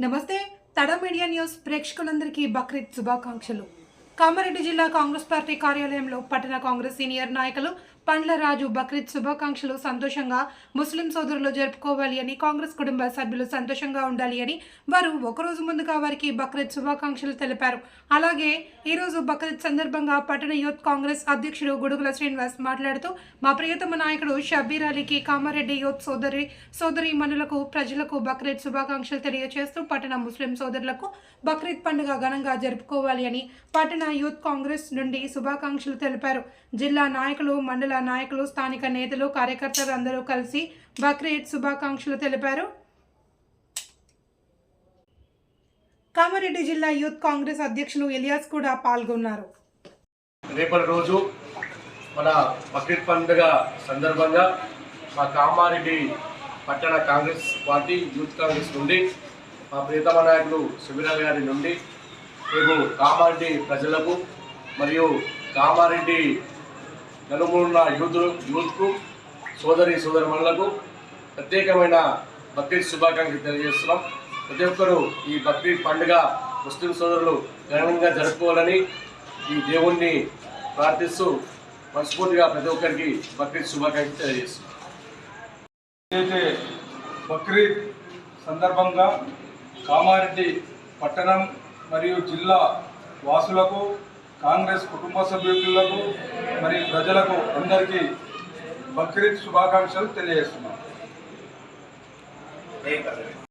నమస్తే తడ media news ప్రేక్షకులందరికీ బక్రీద్ శుభాకాంక్షలు. కామారెడ్డి జిల్లా కాంగ్రెస్ పార్టీ కార్యాలయంలో పట్టణ కాంగ్రెస్ సీనియర్ నాయకులు పండ్ల రాజు బక్రీద్ శుభాకాంక్షలు సంతోషంగా ముస్లిం సోదరులు జరుపుకోవాలి అని కాంగ్రెస్ కుటుంబ సభ్యులు సంతోషంగా ఉండాలి అని వారు ఒకరోజు ముందుగా వారికి బక్రీద్ శుభాకాంక్షలు తెలిపారు. అలాగే ఈరోజు బక్రీద్ సందర్భంగా పట్టణ యూత్ కాంగ్రెస్ అధ్యక్షుడు గుడుగుల శ్రీనివాస్ మాట్లాడుతూ మా ప్రియతమ నాయకుడు షబ్బీర్ అలీకి కామారెడ్డి యూత్ సోదరి సోదరి మనులకు ప్రజలకు బక్రీద్ శుభాకాంక్షలు తెలియజేస్తూ పట్టణ ముస్లిం సోదరులకు బక్రీద్ పండుగ ఘనంగా జరుపుకోవాలి అని పట్టణ యూత్ కాంగ్రెస్ నుండి శుభాకాంక్షలు తెలిపారు. జిల్లా నాయకులు మండల నాయకులు స్థానిక నేతలు కార్యకర్తలు అందరూ కలిసి బక్రీద్ శుభాకాంక్షలు తెలిపారు. కామారెడ్డి జిల్లా యూత్ కాంగ్రెస్ అధ్యక్షులు ఇలియాస్ కూడా పాల్గొన్నారు. రేపటి రోజు మన బక్రీద్ పండుగ సందర్భంగా మా కామారెడ్డి పట్టణ కాంగ్రెస్ పార్టీ యూత్ కాంగ్రెస్ నుండి మా ప్రియతమ నాయకులు శిబిరాల్ గారి నుండి మేము కామారెడ్డి ప్రజలకు మరియు కామారెడ్డి నలుమూల యూత్ యూత్కు సోదరి సోదరులకు ప్రత్యేకమైన బక్రీద్ శుభాకాంక్షలు తెలియజేస్తున్నాం. ప్రతి ఒక్కరూ ఈ బక్రీద్ పండుగ ముస్లిం సోదరులు ఘనంగా జరుపుకోవాలని ఈ దేవుణ్ణి ప్రార్థిస్తూ మనస్ఫూర్తిగా ప్రతి ఒక్కరికి బక్రీద్ శుభాకాంక్షలు తెలియజేస్తున్నాం. ఏదైతే బక్రీద్ సందర్భంగా కామారెడ్డి పట్టణం మరియు జిల్లా వాసులకు కాంగ్రెస్ కుటుంబ సభ్యులకు మరియు ప్రజలకు అందరికీ బక్రీద్ శుభాకాంక్షలు తెలియజేస్తున్నాను